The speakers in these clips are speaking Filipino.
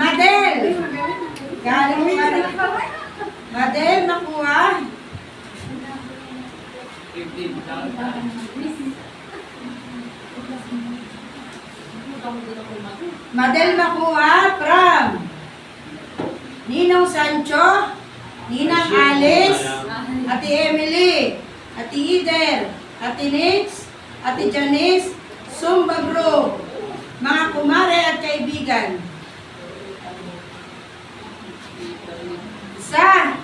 Madel! Galing mo Madel. Madel, nakuha. Madel makuha from Ninong Sancho, Ninang Alice, Ate Emily, Ate Ider, Ate Nix, Ate Janice, Sumba Group, mga kumare at kaibigan. Isa.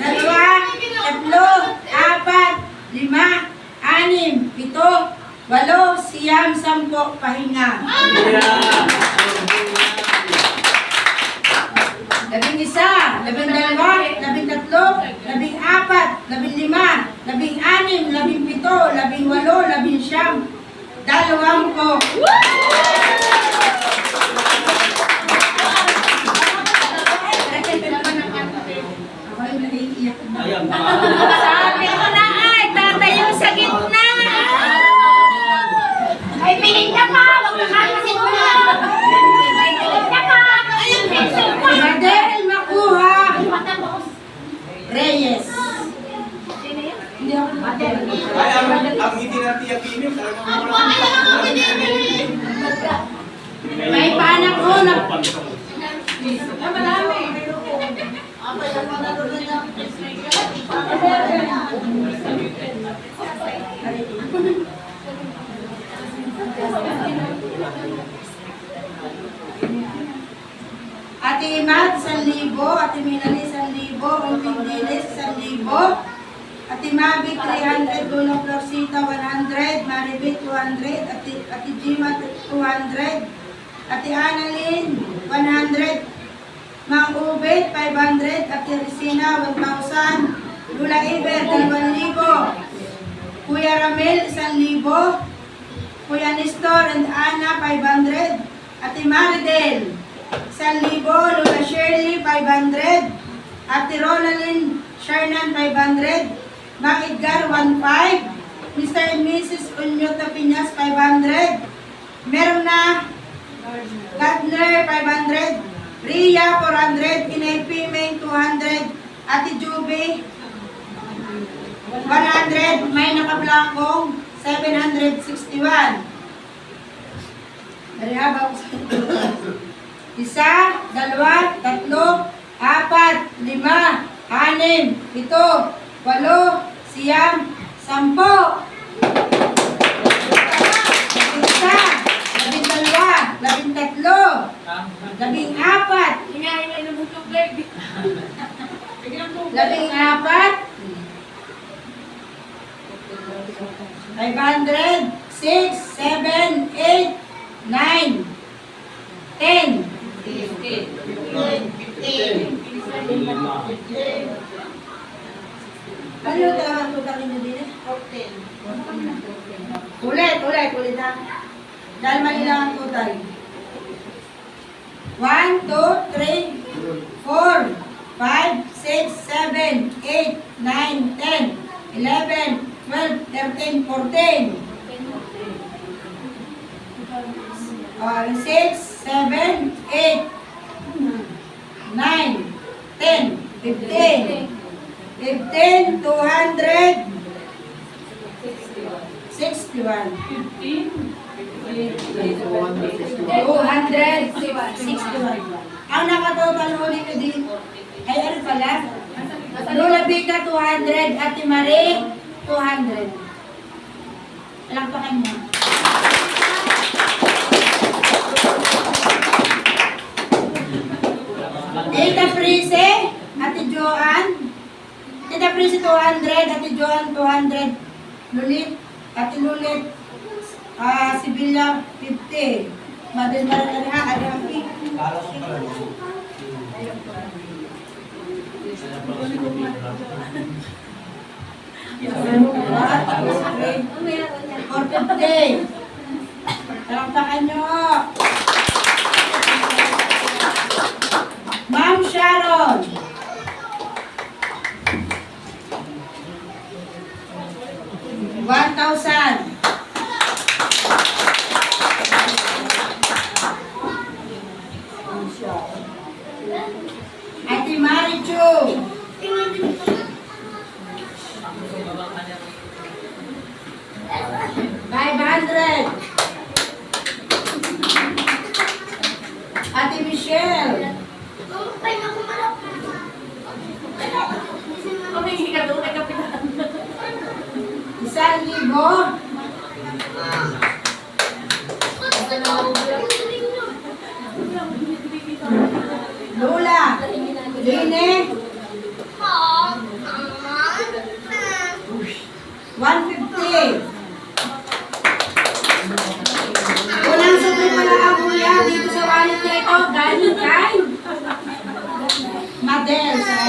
Dalawa, tatlo, apat, lima, anim, pito, walo, siyam, sampo, pahinga. Labing isa, labing dalawa, labing tatlo, labing apat, labing lima, labing anim, labing pito, labing walo, labing siyam, dalawang po. Ako na Ate Imad, 1,000. Ate Minali, 1,000. Umping Dilis, 1,000. Ate Mavi, 300. Luna Florcita, 100. Maribit, 200. Ate, Ate Jima, 200. Ate Annalyn, 100. Mang Ubed, 500. Ate Resina, 1,000. Lula Iber, 2,000. Kuya Ramel, 1,000. Kuya Nestor and Ana, 500. Ate Maridel, 1,000. Lula Shirley, 500. Ate Ronaldin Shernan, 500. Mang Edgar, 1,500. Mr. and Mrs. Unyota Piñas, 500. Meron na Gardner, 500. Ria, 400. Inay Pimeng, 200. Ate Juby, 100. May nakablangkong, 761. Dari habang Isa, dalawa, tatlo, apat, lima, anim, pito, walo, siyam, sampo. Labing Isa, labing dalawa, labing tatlo, labing apat, labing apat, 500, 6, 7, 8, 9, 10, Ano yung talagang tutangin nyo din eh? Ulit, ulit, ulit ha. Dahil mali lang ang total. 1, 2, 3, 4, 5, 6, 7, 8, 9, 10, 11, 12, 13, 14. Uh, 6, 7, 8, 9, 10, 15. 15, 200, 61. 261. Ang nakatotal huli ko din, ay ano pala? Lola Bika, 200. Ate Marie, 200. Alam pa kanya. Tita Prise, Ate Joanne, Tita Prise 200, Ate Joanne 200, Lulit, Ate Lulit, ah, Sibilla 50, Madel Marana, Ariampi, For 50. Palakpakan nyo. Libo. Lula. Line. 150. Walang sobre pala ang kuya dito sa wallet na ito. Galing kay Madel.